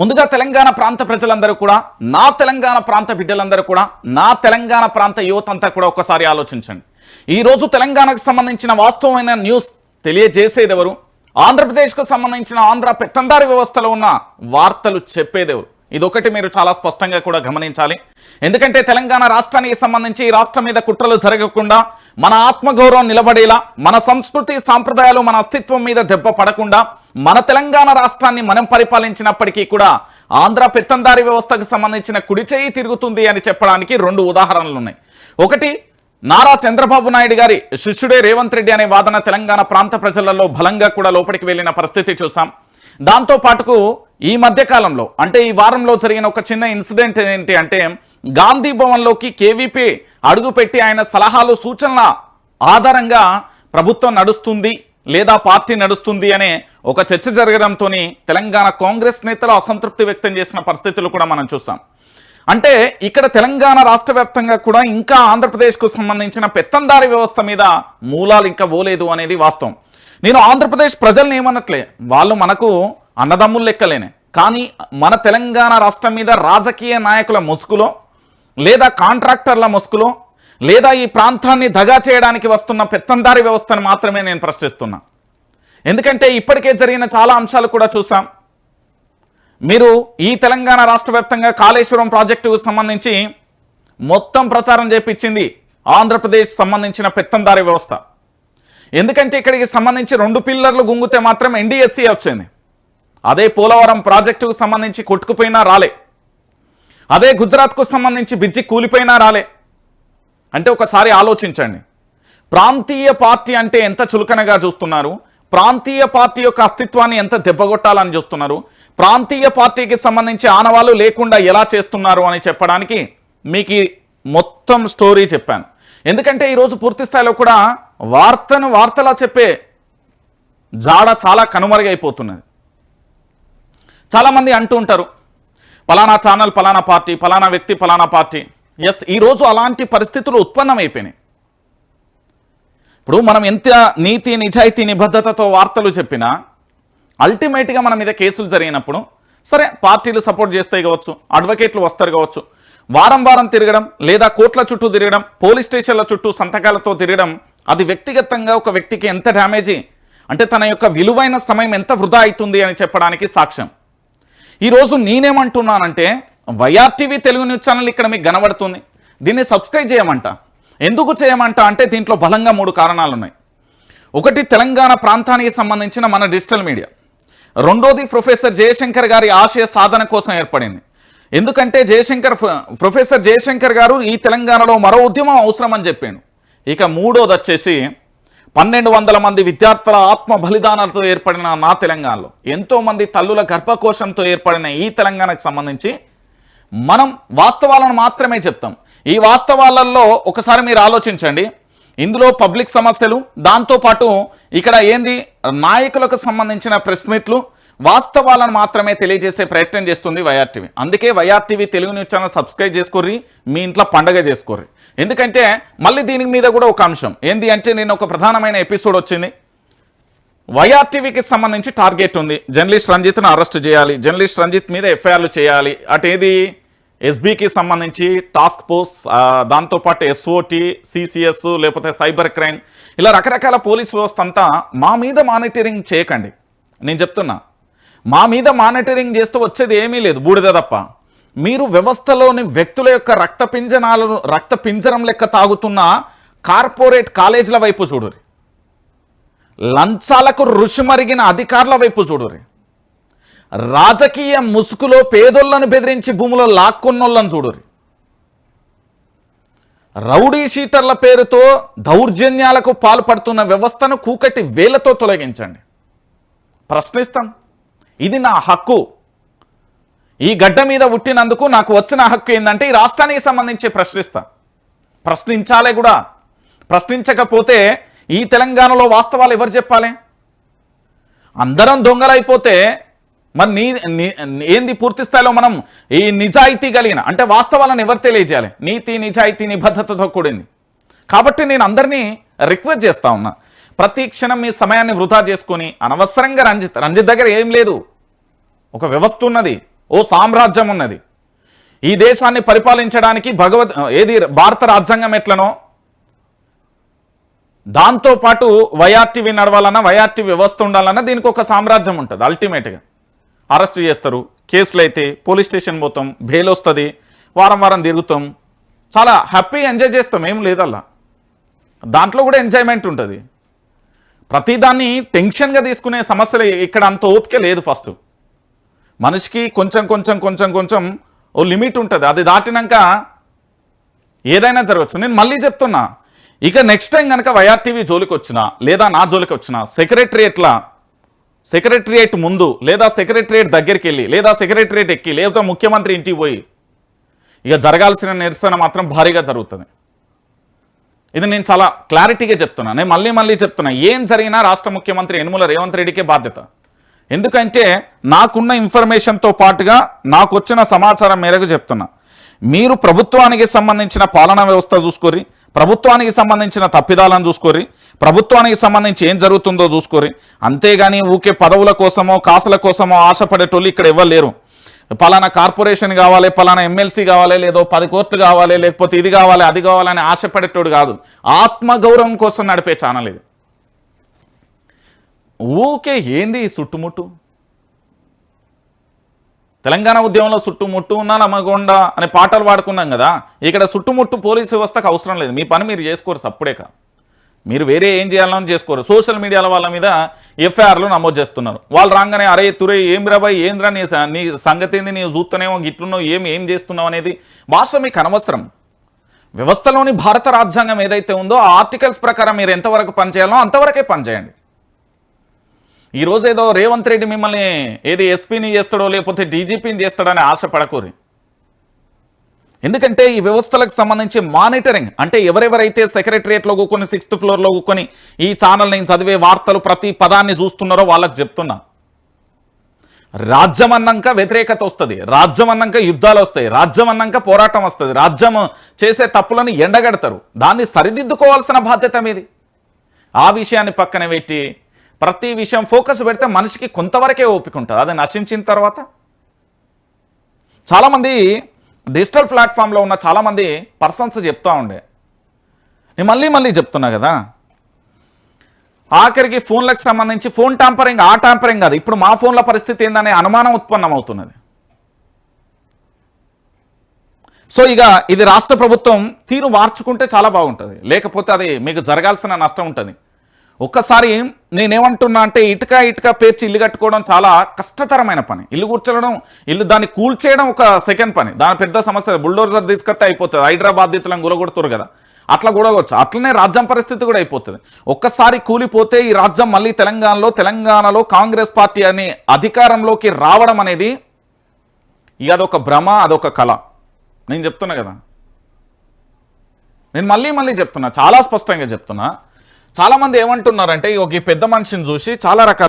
ముందుగా తెలంగాణ ప్రాంత ప్రజలందరూ కూడా నా తెలంగాణ ప్రాంత బిడ్డలందరూ కూడా నా తెలంగాణ ప్రాంత యువత అంతా కూడా ఒక్కసారి ఆలోచించండి. ఈ రోజు తెలంగాణకు సంబంధించిన వాస్తవమైన న్యూస్ తెలియజేసేదెవరు ఆంధ్రప్రదేశ్కు సంబంధించిన ఆంధ్ర పెత్తందారి వ్యవస్థలో ఉన్న వార్తలు చెప్పేదెవరు ఇదొకటి మీరు చాలా స్పష్టంగా కూడా గమనించాలి. ఎందుకంటే తెలంగాణ రాష్ట్రానికి సంబంధించి ఈ రాష్ట్రం మీద కుట్రలు జరగకుండా మన ఆత్మగౌరవం నిలబడేలా మన సంస్కృతి సాంప్రదాయాలు మన అస్తిత్వం మీద దెబ్బ పడకుండా మన తెలంగాణ రాష్ట్రాన్ని మనం పరిపాలించినప్పటికీ కూడా ఆంధ్ర పెత్తందారి వ్యవస్థకు సంబంధించిన కుడి చేయి తిరుగుతుంది అని చెప్పడానికి రెండు ఉదాహరణలు ఉన్నాయి ఒకటి నారా చంద్రబాబు నాయుడు గారి శిష్యుడే రేవంత్ రెడ్డి అనే వాదన తెలంగాణ ప్రాంత ప్రజలలో బలంగా కూడా లోపలికి వెళ్ళిన పరిస్థితి చూసాం దాంతో పాటుకు ఈ మధ్యకాలంలో అంటే ఈ వారంలో జరిగిన ఒక చిన్న ఇన్సిడెంట్ ఏంటి అంటే గాంధీ భవన్లోకి కేవీపీ అడుగుపెట్టి ఆయన సలహాలు సూచనల ఆధారంగా ప్రభుత్వం నడుస్తుంది లేదా పార్టీ నడుస్తుంది అనే ఒక చర్చ జరగడంతో తెలంగాణ కాంగ్రెస్ నేతలు అసంతృప్తి వ్యక్తం చేసిన పరిస్థితులు కూడా మనం చూసాం. అంటే ఇక్కడ తెలంగాణ రాష్ట్ర వ్యాప్తంగా కూడా ఇంకా ఆంధ్రప్రదేశ్కు సంబంధించిన పెత్తందారి వ్యవస్థ మీద మూలాలు ఇంకా పోలేదు అనేది వాస్తవం. నేను ఆంధ్రప్రదేశ్ ప్రజల్ని ఏమన్నట్లే వాళ్ళు మనకు అన్నదమ్ములు లెక్కలేనే. కానీ మన తెలంగాణ రాష్ట్రం మీద రాజకీయ నాయకుల ముసుగులో లేదా కాంట్రాక్టర్ల ముసుగులో లేదా ఈ ప్రాంతాన్ని దగా చేయడానికి వస్తున్న పెత్తందారి వ్యవస్థను మాత్రమే నేను ప్రశ్నిస్తున్నా. ఎందుకంటే ఇప్పటికే జరిగిన చాలా అంశాలు కూడా చూసాం మీరు ఈ తెలంగాణ రాష్ట్ర వ్యాప్తంగా కాళేశ్వరం ప్రాజెక్టుకు సంబంధించి మొత్తం ప్రచారం చేపించింది ఆంధ్రప్రదేశ్ సంబంధించిన పెత్తందారి వ్యవస్థ. ఎందుకంటే ఇక్కడికి సంబంధించి రెండు పిల్లర్లు గుంగితే మాత్రం ఎన్డీఎస్సీ వచ్చింది. అదే పోలవరం ప్రాజెక్టుకు సంబంధించి కొట్టుకుపోయినా రాలే. అదే గుజరాత్కు సంబంధించి బిజ్జి కూలిపోయినా రాలే. అంటే ఒకసారి ఆలోచించండి. ప్రాంతీయ పార్టీ అంటే ఎంత చులకనగా చూస్తున్నారు? ప్రాంతీయ పార్టీ యొక్క అస్తిత్వాన్ని ఎంత దెబ్బగొట్టాలని చూస్తున్నారు? ప్రాంతీయ పార్టీకి సంబంధించి ఆనవాళ్ళు లేకుండా ఎలా చేస్తున్నారు అని చెప్పడానికి మీకు మొత్తం స్టోరీ చెప్పాను. ఎందుకంటే ఈరోజు పూర్తి స్థాయిలో కూడా వార్తను వార్తలా చెప్పే జాడ చాలా కనుమరుగైపోతున్నది. చాలామంది అంటూ ఉంటారు పలానా ఛానల్ పలానా పార్టీ పలానా వ్యక్తి పలానా పార్టీ. ఎస్ ఈరోజు అలాంటి పరిస్థితులు ఉత్పన్నమైపోయినాయి. ఇప్పుడు మనం ఎంత నీతి నిజాయితీ నిబద్ధతతో వార్తలు చెప్పినా అల్టిమేట్గా మన మీద కేసులు జరిగినప్పుడు సరే పార్టీలు సపోర్ట్ చేస్తే కావచ్చు అడ్వకేట్లు వస్తారు కావచ్చు వారం వారం తిరగడం లేదా కోట్ల చుట్టూ తిరగడం పోలీస్ స్టేషన్ల చుట్టూ సంతకాలతో తిరగడం అది వ్యక్తిగతంగా ఒక వ్యక్తికి ఎంత డ్యామేజీ అంటే తన యొక్క విలువైన సమయం ఎంత వృధా అవుతుంది అని చెప్పడానికి సాక్ష్యం. ఈరోజు నేనేమంటున్నానంటే వైఆర్టీవీ తెలుగు న్యూస్ ఛానల్ ఇక్కడ మీకు కనబడుతుంది. దీన్ని సబ్స్క్రైబ్ చేయమంట. ఎందుకు చేయమంట అంటే దీంట్లో బలంగా మూడు కారణాలు ఉన్నాయి. ఒకటి తెలంగాణ ప్రాంతానికి సంబంధించిన మన డిజిటల్ మీడియా. రెండోది ప్రొఫెసర్ జయశంకర్ గారి ఆశయ సాధన కోసం ఏర్పడింది. ఎందుకంటే జయశంకర్ ప్రొఫెసర్ జయశంకర్ గారు ఈ తెలంగాణలో మరో ఉద్యమం అవసరం అని చెప్పాడు ఇక మూడోది వచ్చేసి పన్నెండు వందల మంది విద్యార్థుల ఆత్మ బలిదానాలతో ఏర్పడిన నా తెలంగాణలో ఎంతోమంది తల్లుల గర్భకోశంతో ఏర్పడిన ఈ తెలంగాణకు సంబంధించి మనం వాస్తవాలను మాత్రమే చెప్తాం. ఈ వాస్తవాలలో ఒకసారి మీరు ఆలోచించండి. ఇందులో పబ్లిక్ సమస్యలు దాంతోపాటు ఇక్కడ ఏంది? నాయకులకు సంబంధించిన ప్రెస్ మీట్లు వాస్తవాలను మాత్రమే తెలియజేసే ప్రయత్నం చేస్తుంది వైఆర్టీవీ. అందుకే YRTV Telugu news channel subscribe చేసుకోర్రి మీ ఇంట్లో పండగ చేసుకోర్రి. ఎందుకంటే మళ్ళీ దీని మీద కూడా ఒక అంశం. ఏంది అంటే నేను ఒక ప్రధానమైన ఎపిసోడ్ వచ్చింది. వైఆర్టీవీకి సంబంధించి టార్గెట్ ఉంది. జర్నలిస్ట్ రంజిత్ను అరెస్ట్ చేయాలి. జర్నలిస్ట్ రంజిత్ మీద ఎఫ్ఐఆర్లు చేయాలి. అటేది ఏది? ఎస్బీకి సంబంధించి టాస్క్ ఫోర్స్ దాంతోపాటు ఎస్ఓటి సిసిఎస్ లేకపోతే సైబర్ క్రైమ్. ఇలా రకరకాల పోలీస్ వ్యవస్థ అంతా మా మీద మానిటరింగ్ చేయకండి. నేను చెప్తున్నా. మా మీద మానిటరింగ్ చేస్తూ వచ్చేది ఏమీ లేదు. బూడిద తప్ప. మీరు వ్యవస్థలోని వ్యక్తుల యొక్క రక్త పింజనాలను రక్త పింజరం లెక్క తాగుతున్న కార్పొరేట్ కాలేజీల వైపు చూడరు. లంచాలకు రుషిమరిగిన అధికారుల వైపు చూడురి రాజకీయ ముసుగులో పేదోళ్ళను బెదిరించి భూములో లాక్కున్నోళ్ళని చూడురి రౌడీ షీటర్ల పేరుతో దౌర్జన్యాలకు పాల్పడుతున్న వ్యవస్థను కూకటి వేలతో తొలగించండి. ప్రశ్నిస్తాం. ఇది నా హక్కు. ఈ గడ్డ మీద పుట్టినందుకు నాకు వచ్చిన హక్కు ఏంటంటే ఈ రాష్ట్రానికి సంబంధించి ప్రశ్నిస్తా. ప్రశ్నించాలే కూడా. ప్రశ్నించకపోతే ఈ తెలంగాణలో వాస్తవాలు ఎవరు చెప్పాలి? అందరం దొంగలైపోతే మరి నీ ఏంది పూర్తి స్థాయిలో మనం ఈ నిజాయితీ కలిగిన అంటే వాస్తవాలను ఎవరు తెలియజేయాలి? నీతి నిజాయితీ నిబద్ధతతో కూడింది. కాబట్టి నేను అందరినీ రిక్వెస్ట్ చేస్తా ఉన్నా. ప్రతి క్షణం మీ సమయాన్ని వృధా చేసుకొని అనవసరంగా రంజిత్ రంజిత్ దగ్గర ఏం లేదు. ఒక వ్యవస్థ ఉన్నది ఓ సామ్రాజ్యం ఉన్నది. ఈ దేశాన్ని పరిపాలించడానికి భగవద్ ఏది భారత రాజ్యాంగం ఎట్లనో దాంతో పాటు వైఆర్టీవీ నడవాలన్నా వైఆర్టీవీ వ్యవస్థ ఉండాలన్నా దీనికి ఒక సామ్రాజ్యం ఉంటుంది అల్టిమేట్గా అరెస్ట్ చేస్తారు కేసులు అయితే పోలీస్ స్టేషన్ పోతాం బెయిల్ వస్తుంది వారం వారం తిరుగుతాం. చాలా హ్యాపీ ఎంజాయ్ చేస్తాం ఏం లేదల్లా. దాంట్లో కూడా ఎంజాయ్మెంట్ ఉంటుంది. ప్రతిదాన్ని టెన్షన్గా తీసుకునే సమస్యలు ఇక్కడ అంత ఓపిక లేదు ఫస్ట్ మనిషికి కొంచెం కొంచెం కొంచెం కొంచెం ఓ లిమిట్ ఉంటుంది అది దాటినాక ఏదైనా జరగచ్చు. నేను మళ్ళీ చెప్తున్నా ఇక నెక్స్ట్ టైం కనుక వైఆర్టీవీ జోలికి వచ్చినా లేదా నా జోలికి వచ్చినా సెక్రటరియట్లా సెక్రటరియేట్ ముందు లేదా సెక్రటరియేట్ దగ్గరికి వెళ్ళి లేదా సెక్రటరియేట్ ఎక్కి లేదా ముఖ్యమంత్రి ఇంటికి పోయి ఇక జరగాల్సిన నిరసన మాత్రం భారీగా జరుగుతుంది. ఇది నేను చాలా క్లారిటీగా చెప్తున్నా. నేను మళ్ళీ మళ్ళీ చెప్తున్నా ఏం జరిగినా రాష్ట్ర ముఖ్యమంత్రి యనుమల రేవంత్ రెడ్డికే బాధ్యత. ఎందుకంటే నాకున్న ఇన్ఫర్మేషన్తో పాటుగా నాకు వచ్చిన సమాచారం మేరకు చెప్తున్నా. మీరు ప్రభుత్వానికి సంబంధించిన పాలనా వ్యవస్థ చూసుకోరి ప్రభుత్వానికి సంబంధించిన తప్పిదాలను చూసుకోరి ప్రభుత్వానికి సంబంధించి ఏం జరుగుతుందో చూసుకోరి. అంతేగాని ఊకే పదవుల కోసమో కాసుల కోసమో ఆశపడేటోళ్ళు ఇక్కడ ఇవ్వలేరు లేరు. పలానా కార్పొరేషన్ కావాలి పలానా ఎమ్మెల్సీ కావాలి లేదో పది కోట్లు కావాలి లేకపోతే ఇది కావాలి అది కావాలని ఆశపడేటోడు కాదు. ఆత్మగౌరవం కోసం నడిపే ఛానల్ ఇది. ఊకే ఏంది ఈ చుట్టుముట్టు తెలంగాణ ఉద్యమంలో చుట్టుముట్టు ఉన్నా నమ్మగొండ అనే పాటలు పాడుకున్నాం కదా ఇక్కడ చుట్టుముట్టు పోలీసు వ్యవస్థకు అవసరం లేదు. మీ పని మీరు చేసుకోరు సప్పుడేక. మీరు వేరే ఏం చేయాలని చేసుకోరు. సోషల్ మీడియాల వాళ్ళ మీద ఎఫ్ఐఆర్లు నమోదు చేస్తున్నారు. వాళ్ళు రాగానే అరే తురే ఏం రాబాయ్ ఏంద్రా నీ నీ సంగతి ఏంది? నీ చూస్తూనేమో గిట్లున్నావు ఏం ఏం చేస్తున్నావు అనేది భాష మీకు అనవసరం వ్యవస్థలోని భారత రాజ్యాంగం ఏదైతే ఉందో ఆ ఆర్టికల్స్ ప్రకారం మీరు ఎంతవరకు పనిచేయాలో అంతవరకే పనిచేయండి ఈరోజు ఏదో రేవంత్ రెడ్డి మిమ్మల్ని ఏది ఎస్పీని చేస్తాడో లేకపోతే డీజీపీని చేస్తాడని ఆశపడకూరి ఎందుకంటే ఈ వ్యవస్థలకు సంబంధించి మానిటరింగ్ అంటే ఎవరెవరైతే సెక్రటరియట్లో కూకొని సిక్స్త్ ఫ్లోర్లో కూకొని ఈ ఛానల్ నేను చదివే వార్తలు ప్రతి పదాన్ని చూస్తున్నారో వాళ్ళకి చెప్తున్నా. రాజ్యం అన్నాక వ్యతిరేకత వస్తుంది రాజ్యం అన్నాక యుద్ధాలు వస్తాయి రాజ్యం అన్నాక పోరాటం వస్తుంది రాజ్యం చేసే తప్పులను ఎండగడతారు. దాన్ని సరిదిద్దుకోవాల్సిన బాధ్యత మీది. ఆ విషయాన్ని పక్కన పెట్టి ప్రతి విషయం ఫోకస్ పెడితే మనిషికి కొంతవరకే ఓపిక ఉంటుంది. అది నశించిన తర్వాత చాలామంది డిజిటల్ ప్లాట్ఫామ్లో ఉన్న చాలామంది పర్సన్స్ చెప్తూ ఉండే. నేను మళ్ళీ మళ్ళీ చెప్తున్నా కదా. ఆఖరికి ఫోన్లకు సంబంధించి ఫోన్ ట్యాంపరింగ్ ఆ ట్యాంపరింగ్ కాదు. ఇప్పుడు మా ఫోన్ల పరిస్థితి ఏందనే అనుమానం ఉత్పన్నం అవుతున్నది. సో ఇక ఇది రాష్ట్ర ప్రభుత్వం తీరు మార్చుకుంటే చాలా బాగుంటుంది. లేకపోతే అది మీకు జరగాల్సిన నష్టం ఉంటుంది. ఒక్కసారి నేనేమంటున్నా అంటే ఇటుక ఇటుక పేర్చి ఇల్లు కట్టుకోవడం చాలా కష్టతరమైన పని. ఇల్లు కూర్చోవడం ఇల్లు దాన్ని కూల్చేయడం ఒక సెకండ్ పని. దాని పెద్ద సమస్య బుల్డోజర్ తీసుకొస్తే అయిపోతుంది. హైదరాబాద్ ఇతలను గురగొడుతురు కదా. అట్లా కూడవచ్చు అట్లనే రాజ్యం పరిస్థితి కూడా అయిపోతుంది. ఒక్కసారి కూలిపోతే ఈ రాజ్యం మళ్ళీ తెలంగాణలో తెలంగాణలో కాంగ్రెస్ పార్టీ అనే అధికారంలోకి రావడం అనేది ఇక అదొక భ్రమ అదొక కళ. నేను చెప్తున్నా కదా. నేను మళ్ళీ మళ్ళీ చెప్తున్నా. చాలా స్పష్టంగా చెప్తున్నా. చాలామంది ఏమంటున్నారంటే ఒక పెద్ద మనిషిని చూసి చాలా రకాల